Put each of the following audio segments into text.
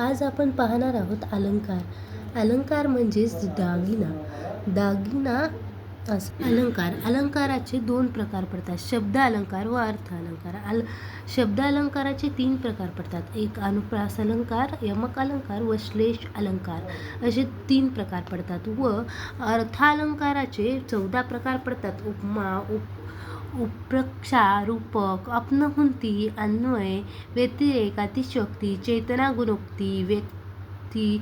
आज आपण पाहणार आहोत अलंकार. अलंकार म्हणजेच दागिना. दागिना अस अलंकार. अलंकाराचे दोन प्रकार पडतात. शब्द अलंकार व अर्थ अलंकार. अल शब्द अलंकाराचे तीन प्रकार पडतात. एक अनुप्रास अलंकार यमक अलंकार व श्लेष अलंकार. असे तीन प्रकार पडतात व अर्थालंकाराचे चौदा प्रकार पडतात. उपमा उप उप्रक्षा रूपक अपनहुंती अन्वय व्यतिरेक अतिशयोक्ती चेतना गुणोक्ती व्यक्ती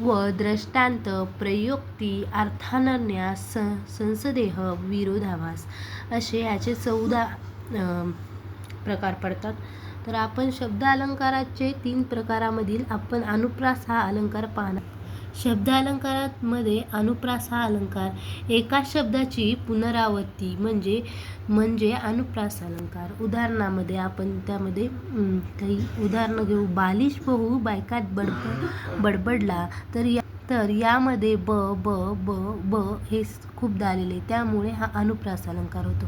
व दृष्टांत प्रयोक्ती अर्थानन्यास स संसदेह विरोधाभास असे याचे चौदा प्रकार पडतात. तर आपण शब्द अलंकाराचे तीन प्रकारामधील आपण अनुप्रास हा अलंकार पाहणार शब्द अलंकारामध्ये अनुप्रास हा अलंकार. एका शब्दाची पुनरावृत्ती म्हणजे म्हणजे अनुप्रास अलंकार. उदाहरणामध्ये आपण त्यामध्ये काही उदाहरणं घेऊ. बालिश बहू बायकात बडबड बडबडला तर या तर यामध्ये ब ब ब ब हे खूपदा आलेले त्यामुळे हा अनुप्रास अलंकार होतो.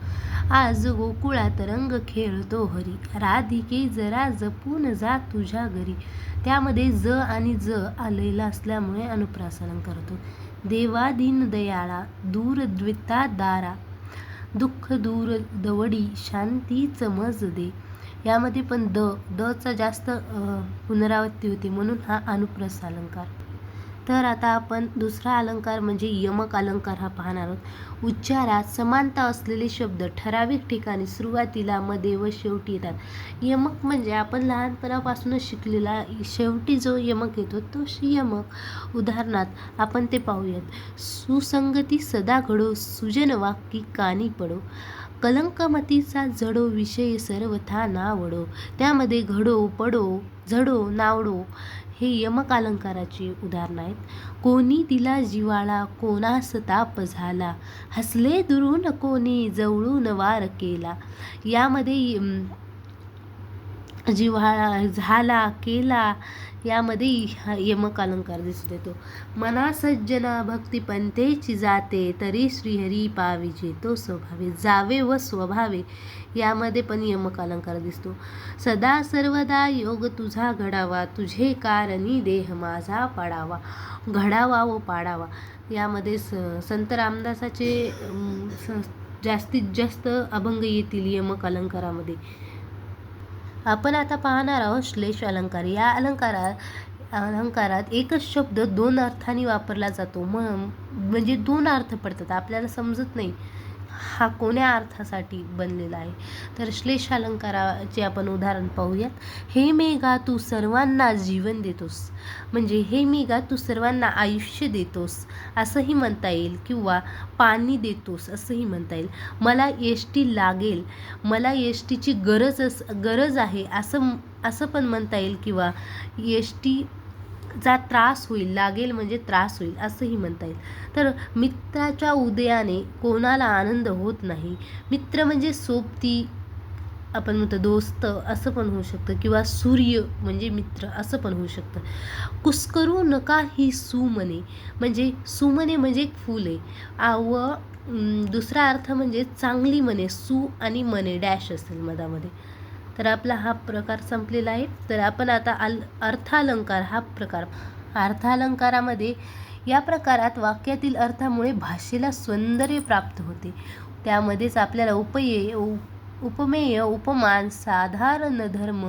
आज गोकुळात रंग खेळतो हरी. राधिके जरा जपून जा तुझ्या घरी. त्यामध्ये ज आणि ज आलेला असल्यामुळे अनुप्रास अलंकार होतो. देवाधीन दयाळा दूर द्विता दारा. दुःख दूर दवडी शांती चमज दे. यामध्ये पण द दचा जास्त पुनरावृत्ती होते म्हणून हा अनुप्रस अलंकार तर आता आपण दुसरा अलंकार म्हणजे यमक अलंकार हा पाहणार आहोत. उच्चारात समानता असलेले शब्द ठराविक ठिकाणी सुरुवातीला मध्ये व शेवटी येतात. यमक म्हणजे आपण लहानपणापासूनच शिकलेला शेवटी जो यमक येतो तो यमक. उदाहरणार्थ आपण ते पाहूयात. सुसंगती सदा घडो सुजन वाक्की कानी पडो. कलंकमतीचा जडो विषय सर्वथा नावडो. त्यामध्ये घडो पडो झडो नावडो. हे यमक अलंकाराची उदाहरणं आहेत. कोणी दिला जिवाळा कोणास ताप झाला हसले दुरून कोणी जवळून वार केला. यामध्ये जिव्हाळा झाला केला. यामध्ये यमक अलंकार दिसून येतो. मना सज्जना भक्ती पंथेची जाते तरी श्रीहरी पाविजे तो स्वभावे जावे व स्वभावे. यामध्ये पण यमक अलंकार दिसतो. सदा सर्वदा योग तुझा घडावा तुझे कारणी देह माझा पाडावा घडावा व पाडावा. यामध्ये स संत रामदासाचे जास्तीत जास्त अभंग येतील यमक अलंकारामध्ये आपण आता पाहणार आहोत श्लेष अलंकार. या अलंकारात अलंकारात एकच शब्द दोन अर्थाने वापरला जातो. म म्हणजे दोन अर्थ पडतात. आपल्याला समजत नाही. हा कोण्या अर्थासाठी बनलेला आहे? तर श्लेष अलंकाराचे आपण उदाहरण पाहूयात. हे मेघा तू सर्वांना जीवन देतोस. म्हणजे हे मेघा तू सर्वांना आयुष्य देतोस असंही म्हणता येईल. किंवा पाणी देतोस असंही म्हणता येईल. मला एस टी लागेल. मला एस टीची गरज अस गरज आहे असं असं पण म्हणता येईल. किंवा एस टी चा त्रास होईल लागेल म्हणजे त्रास होईल असंही म्हणता येईल. तर मित्राच्या उदयाने कोणाला आनंद होत नाही? मित्र म्हणजे सोबती आपण म्हणतो दोस्त असं पण होऊ शकतं. किंवा सूर्य म्हणजे मित्र असं पण होऊ शकतं. कुस्करू नका ही सुमने. म्हणजे सुमने म्हणजे एक फूल आहे. व दुसरा अर्थ म्हणजे चांगली मने सु आणि मने डॅश असेल मधामध्ये. तर आपला हा प्रकार संपलेला आहे. तर आपण आता अल अर्थालंकार हा प्रकार. अर्थालंकारामध्ये या प्रकारात वाक्यातील अर्थामुळे भाषेला सौंदर्य प्राप्त होते. त्यामध्येच आपल्याला उपये उप- उपमेय उपमान साधारण धर्म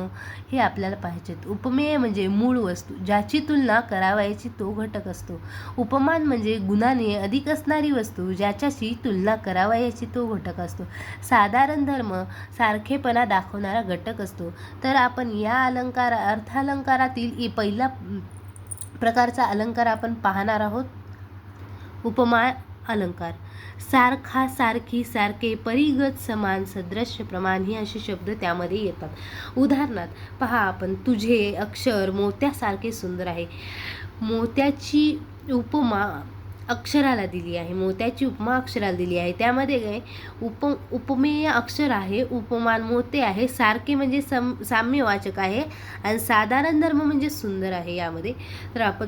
हे आपल्याला पाहिजेत. उपमेय म्हणजे मूळ वस्तू ज्याची तुलना करावयाची तो घटक असतो. उपमान म्हणजे गुणाने अधिक असणारी वस्तू ज्याच्याशी तुलना करावायची तो घटक असतो. साधारण धर्म सारखेपणा दाखवणारा घटक असतो. तर आपण या अलंकार अर्थालंकारातील पहिला प्रकारचा अलंकार आपण पाहणार आहोत. उपमा अलंकार. सारखा सारखी सारखे परिगत समान सदृश्य प्रमाण ही असे शब्द त्यामध्ये येतात. उदाहरणार्थ पहा आपण तुझे अक्षर मोत्यासारखे सुंदर आहे. मोत्याची उपमा अक्षराला दिली आहे. मोत्याची उपमा अक्षराला दिली आहे. त्यामध्ये काय उप उपमेय अक्षर आहे उपमान मोते आहे सारखे म्हणजे सम साम्यवाचक आहे आणि साधारण धर्म म्हणजे सुंदर आहे यामध्ये. तर आपण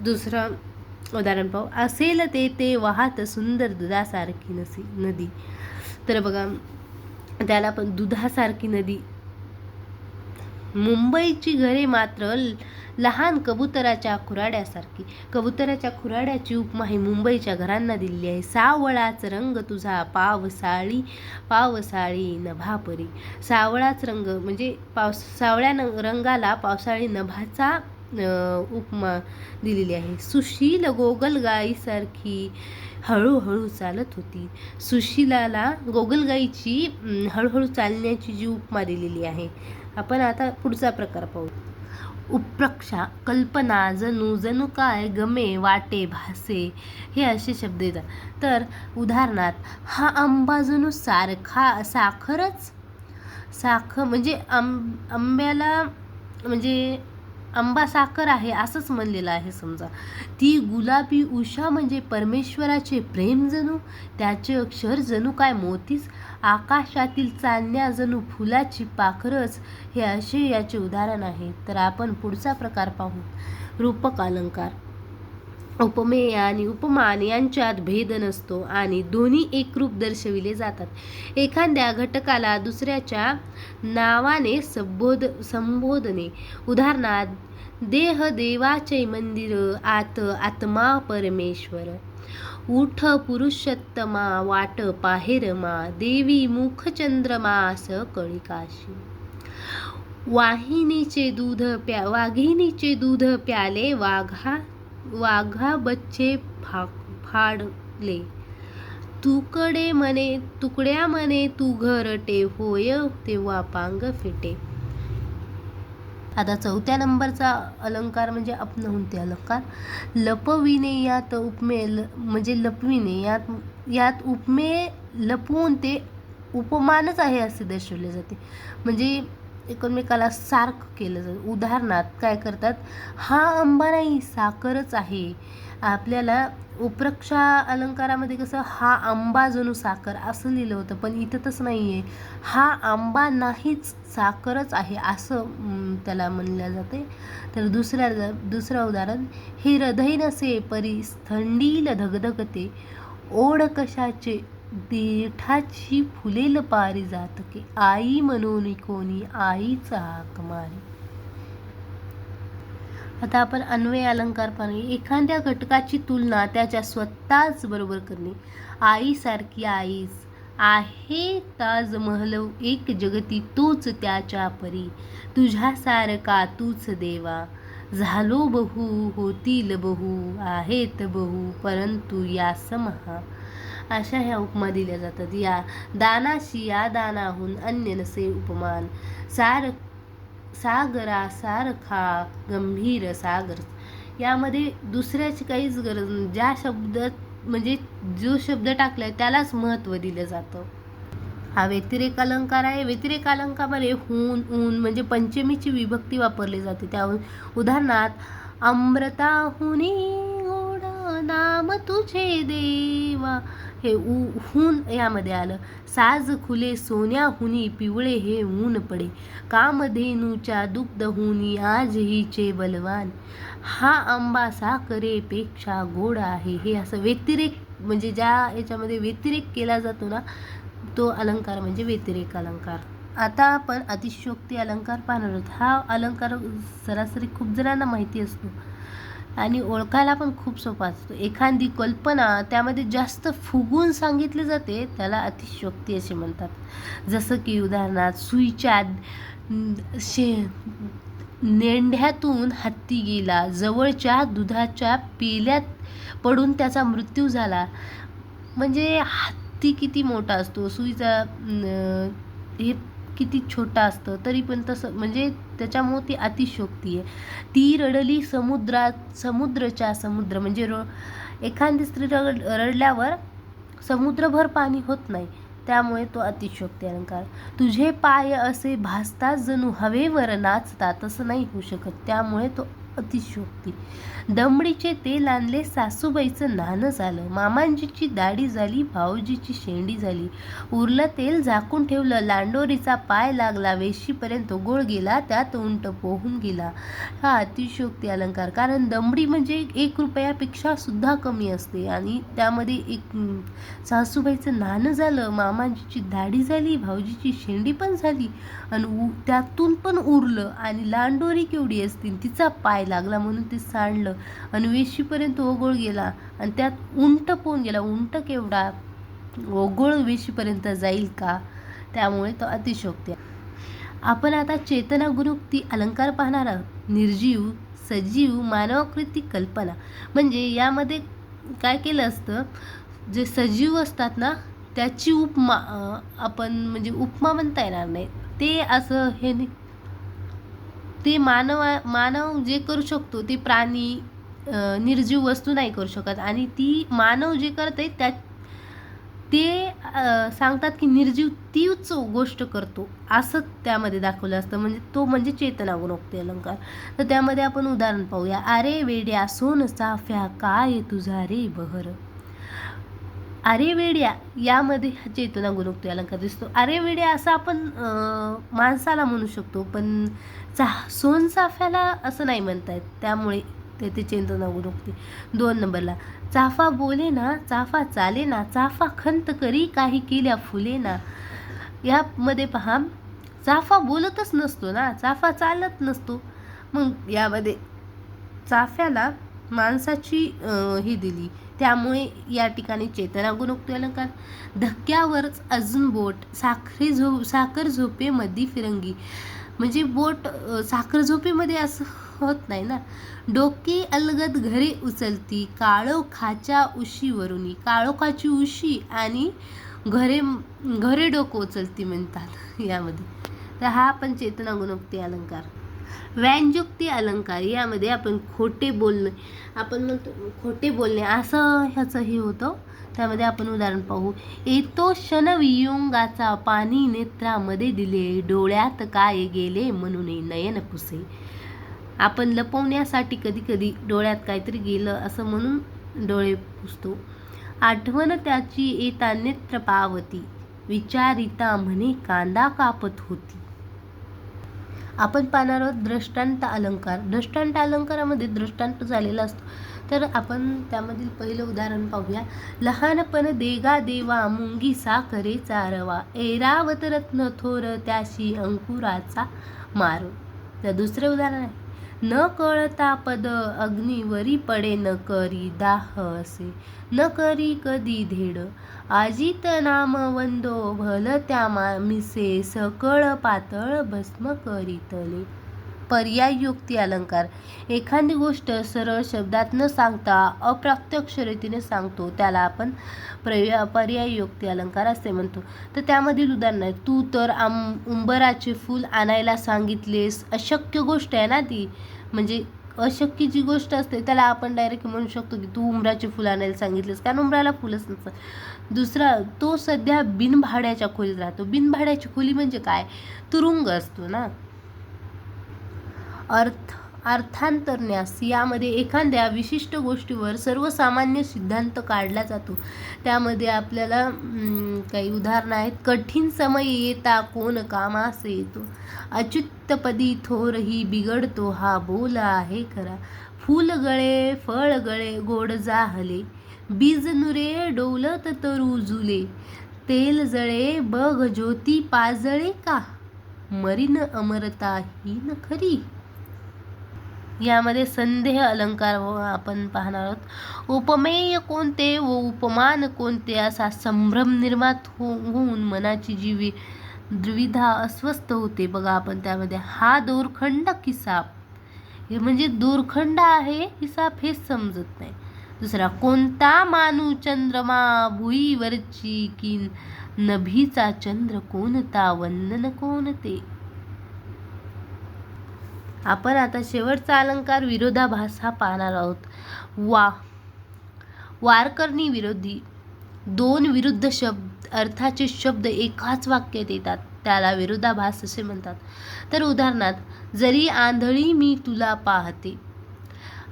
दुसरं उदाहरण पाहू. असेल ते ते वाहत सुंदर दुधासारखी नसी नदी. तर बघा त्याला पण दुधासारखी नदी. मुंबईची घरे मात्र ल- लहान कबुतराच्या खुराड्यासारखी. कबुतराच्या खुराड्याची उपमा ही मुंबईच्या घरांना दिलेली आहे. सावळाच रंग तुझा पावसाळी पावसाळी नभापरी. सावळाच रंग म्हणजे पावस सावळ्या रंगाला पावसाळी नभाचा उपमा दिलेली आहे. सुशील गोगलगाईसारखी हळूहळू चालत होती. सुशिलाला गोगलगाईची हळूहळू चालण्याची जी उपमा दिलेली आहे. आपण आता पुढचा प्रकार पाहू. उप्रक्षा कल्पना जणू जणू काय गमे वाटे भासे हे असे शब्द येतात. तर उदाहरणार्थ हा आंबा जणू सारखा साखरच? साखर म्हणजे आंब आंब्याला म्हणजे आंबा साखर आहे असंच म्हणलेलं आहे समजा. ती गुलाबी उषा म्हणजे परमेश्वराचे प्रेम जणू त्याचे अक्षर जणू काय मोतीच आकाशातील चांदण्या जणू फुलाची पाखरच हे असे याचे उदाहरण आहे. तर आपण पुढचा प्रकार पाहू. रूपक अलंकार. उपमेय आणि उपमान यांच्यात भेद नसतो आणि दोन्ही एकरूप दर्शविले जातात. एखाद्या घटकाला दुसऱ्याच्या नावाने संबोध संबोधने उदाहरणार्थ देह देवाचे मंदिर आत आत्मा परमेश्वर. उठ पुरुषोत्तमा वाट पाहेरमा देवी मुख चंद्रमास कळिकाशी. वाहिनीचे दूध प्या वाघिणीचे दूध प्याले वाघा वाघा बच्चे फा फाडले. तुकडे म्हणे तुकड्या म्हणे तू घरटे होय तेव्हा पांग फिटे. आता चौथ्या नंबरचा अलंकार म्हणजे अपनहुंते अलंकार. लपविणे यात उपमे ल म्हणजे लपविणे यात यात उपमे लपवून ते उपमानच आहे असे दर्शवले जाते. म्हणजे एकमेकाला सारखं केलं जातं. उदाहरणार्थ काय करतात? हा आंबा नाही साखरच आहे. आपल्याला उप्रक्षा अलंकारामध्ये कसं हा आंबा जणू साखर असं लिहिलं होतं पण इथं तसं नाही आहे हा आंबा नाहीच साखरच आहे असं त्याला म्हणलं जाते. तर दुसऱ्या दुसरं उदाहरण हे हृदय नसे परी थंडील धगधगते. ओढ कशाचे देठाची फुलेल पारी जातके. आई म्हणून कोणी आईचा हाक मारी. आता आपण अन्वय अलंकार पाहणे एखाद्या घटकाची तुलना त्याच्या स्वतःच बरोबर करणे. आईसारखी आईस आहे ताजमहल एक जगती तोच त्याच्या परी. तुझ्यासारखा तूच देवा. झालो बहु होतील बहु आहेत बहु परंतु या समहा अशा ह्या उपमा दिल्या जातात. या दानाशी या दानाहून अन्य नसे उपमान. सार सागरा सारखा गंभीर सागर. यामध्ये दुसऱ्याची काहीच गरज नाही. ज्या शब्दात म्हणजे जो शब्द टाकलाय त्यालाच महत्त्व दिलं जातं. हा व्यतिरेक अलंकार आहे. व्यतिरेक अलंकामध्ये हून ऊन म्हणजे पंचमीची विभक्ती वापरली जाते. त्याहून उदाहरणार्थ अमृताहुनी नाम तुझे देवा. हे ऊ हून यामध्ये आलं. साज खुले सोन्याहुनी पिवळे हे ऊन पडे. कामधेनूच्या दुग्धहुनी आज हिचे बलवान हा आंबा साखरेपेक्षा गोड आहे. हे असं व्यतिरेक म्हणजे ज्या याच्यामध्ये व्यतिरेक केला जातो ना तो अलंकार म्हणजे व्यतिरेक अलंकार. आता आपण अतिशयोक्ती अलंकार पाहणार आहोत. हा अलंकार सरासरी खूप जणांना माहिती असतो. आणि ओळखायला पण खूप सोपा असतो. एखादी कल्पना त्यामध्ये जास्त फुगून सांगितली जाते त्याला अतिशयोक्ती असे म्हणतात. जसं की उदाहरणार्थ सुईच्या शे नेंढ्यातून हत्ती गेला जवळच्या दुधाच्या पेल्यात पडून त्याचा मृत्यू झाला. म्हणजे हत्ती किती मोठा असतो सुईचा हे किती छोटा असतं तरी पण तसं म्हणजे त्याच्यामुळे ती अतिशोक्ती आहे. ती रडली समुद्रात समुद्रच्या समुद्र म्हणजे र एखादी स्त्री रड रडल्यावर समुद्रभर पाणी होत नाही. त्यामुळे तो अतिशोक्ती अलंकार तुझे पाय असे भासतात जणू हवेवर नाचतात. तसं नाही होऊ शकत. त्यामुळे तो अतिशयोक्ती. दमडीचे तेल आणले सासूबाईचं नाणं झालं. मामांजीची दाढी झाली भाऊजीची शेंडी झाली. उरलं तेल झाकून ठेवलं लांडोरीचा पाय लागला वेशीपर्यंत गोळ गेला त्यात उंट पोहून गेला. हा अतिशयोक्ती अलंकार. कारण दमडी म्हणजे एक रुपयापेक्षा सुद्धा कमी असते आणि त्यामध्ये एक सासूबाईचं नाणं झालं मामांजीची दाढी झाली भाऊजीची शेंडी पण झाली. आणि उ त्यातून पण उरलं आणि लांडोरी केवढी असतील तिचा पाय लागला म्हणून ते सांडलं. आणि वेशीपर्यंत ओघोळ गेला. आणि त्यात उंट पोहून गेला. उंट केवढा? ओघोळ वेशीपर्यंत जाईल का? त्यामुळे तो अतिशोक्ती आपण आता चेतना गुरुक्ती अलंकार पाहणार आहोत. निर्जीव सजीव मानवाकृती कल्पना. म्हणजे यामध्ये काय केलं असतं? जे सजीव असतात ना त्याची उपमा आपण म्हणजे उपमा म्हणता येणार नाही. ते असं हे ते मानव मानव जे करू शकतो ते प्राणी निर्जीव वस्तू नाही करू शकत. आणि ती मानव जे करते त्या ते सांगतात की निर्जीव तीच गोष्ट करतो. असं त्यामध्ये दाखवलं असतं. म्हणजे तो म्हणजे चेतना गुणोक्ती अलंकार. तर त्यामध्ये आपण उदाहरण पाहूया. अरे वेड्या सोन चाफ्या काय तुझा रे बहर? अरे वेड्या यामध्ये हा चेतना गुणोक्ती अलंकार दिसतो. अरे वेड्या असं आपण माणसाला म्हणू शकतो पण चा सोन चाफ्याला असं नाही म्हणता येत त्यामुळे तेथे चेतना गुरुक्ती दोन नंबरला चाफा बोले ना चाफा चाले ना चाफा खंत करी काही केल्या फुले ना. यामध्ये पहा चाफा बोलतच नसतो ना चाफा चालत नसतो. मग यामध्ये चाफ्याला माणसाची ही दिली. त्यामुळे या ठिकाणी चेतना गुणोक्ती अलंकार. धक्क्यावरच अजून बोट साखरे झो साखर झोपेमध्ये फिरंगी. म्हणजे बोट साखर झोपेमध्ये असं होत नाही ना? डोके अलगद घरे उचलती काळोखाच्या उशीवरुनी काळोखाची उशी आणि घरे घरे डोकं उचलती म्हणतात यामध्ये. तर हा पण चेतना गुणोक्ती अलंकार. व्यांजुक्ती अलंकार यामध्ये आपण खोटे बोलणे आपण म्हणतो खोटे बोलणे असं ह्याचं हे होतं. त्यामध्ये आपण उदाहरण पाहू. येतो क्षण वियोंगाचा पाणी नेत्रामध्ये दिले डोळ्यात काय गेले म्हणून नयन पुसे. आपण लपवण्यासाठी कधी कधी डोळ्यात काहीतरी गेलं असं म्हणून डोळे पुसतो. आठवण त्याची येता नेत्र पावती विचारिता म्हणे कांदा कापत होती. आपण पाहणार आहोत दृष्टांत अलंकार. दृष्टांत अलंकारामध्ये दृष्टांत झालेला असतो. तर आपण त्यामधील पहिलं उदाहरण पाहूया. लहानपण देगा देवा मुंगी साखरे चारवा. एरावत रत्न थोर त्याशी अंकुराचा मारो. तर दुसरे उदाहरण आहे. न कळता पद अग्निवरी पडे न करी दाह असे न करी कधी धेड. आजित नाम वंदो भल त्या मिसे सकळ पातळ भस्म करीतले. पर्याययुक्ती अलंकार. एखादी गोष्ट सरळ शब्दात न सांगता अप्रत्यक्ष रीतीने सांगतो त्याला आपण प्रय पर्याययुक्ती अलंकार असे म्हणतो. तर त्यामधील उदाहरण आहे तू तर आम उंबराचे फूल आणायला सांगितलेस अशक्य गोष्ट आहे ना ती? म्हणजे अशक्य जी गोष्ट असते त्याला आपण डायरेक्ट म्हणू शकतो की तू उंबराचे फुल आणायला सांगितलेस कारण उंबराला फुलंच नसतं दुसरा तो सध्या बिनभाड्याच्या खोलीत राहतो. बिनभाड्याची खोली म्हणजे काय? तुरुंग असतो ना. अर्थ अर्थांतरण्यास यामध्ये एखाद्या विशिष्ट गोष्टीवर सर्वसामान्य सिद्धांत काढला जातो. त्यामध्ये आपल्याला काही उदाहरणं आहेत. कठीण समय येता कोण कामास येतो? अच्युतपदी थोरही बिघडतो हा बोल आहे खरा. फूल गळे फळ गळे गोड जाहले. बीज नुरे डोलत तरू जुले. तेल जळे बघ ज्योती पाजळे का? मरीन अमरता ही न खरी. यामध्ये संदेह अलंकार आपण पाहणार आहोत. उपमेय कोणते व उपमान कोणते असा संभ्रम निर्मात हो होऊन मनाची जी वि द्विधा अस्वस्थ होते. बघा आपण त्यामध्ये हा दोरखंड की साप हे म्हणजे दोरखंड आहे की साप हेच समजत नाही. दुसरा कोणता मानू चंद्रमा भुईवरची की नभीचा चंद्र कोणता वंदन कोणते? आपण आता शेवटचा अलंकार विरोधाभास हा पाहणार आहोत. वा वारकरणी विरोधी दोन विरुद्ध शब्द अर्थाचे शब्द एकाच वाक्यात येतात. त्याला विरोधाभास असे म्हणतात. तर उदाहरणार्थ जरी आंधळी मी तुला पाहते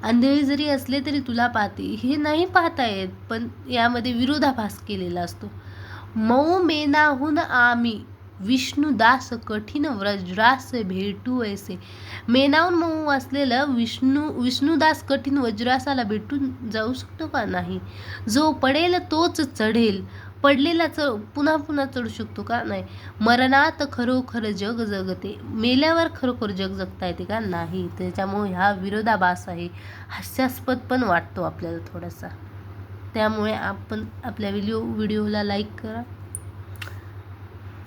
आंधळी जरी असले तरी तुला पाहते हे नाही पाहता येत पण यामध्ये विरोधाभास केलेला असतो. मऊ मेनाहून आम्ही विष्णुदास कठीण वज्रास भेटू ऐसे. मेनावून मऊ असलेलं विष्णू विष्णुदास कठीण वज्रासाला भेटून जाऊ शकतो का नाही? जो पडेल तोच चढेल. पडलेला च पुन्हा पुन्हा चढू शकतो का नाही? मरणात खरोखर जग जगते. मेल्यावर खरोखर जग जगता येते का नाही? त्याच्यामुळे हा विरोधाभास आहे. हास्यास्पद पण वाटतो आपल्याला थोडासा. त्यामुळे आपण आपल्या व्हिडिओ व्हिडिओला लाईक करा.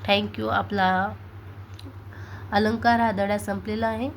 थँक्यू. आपला अलंकार हा धडा संपलेला आहे.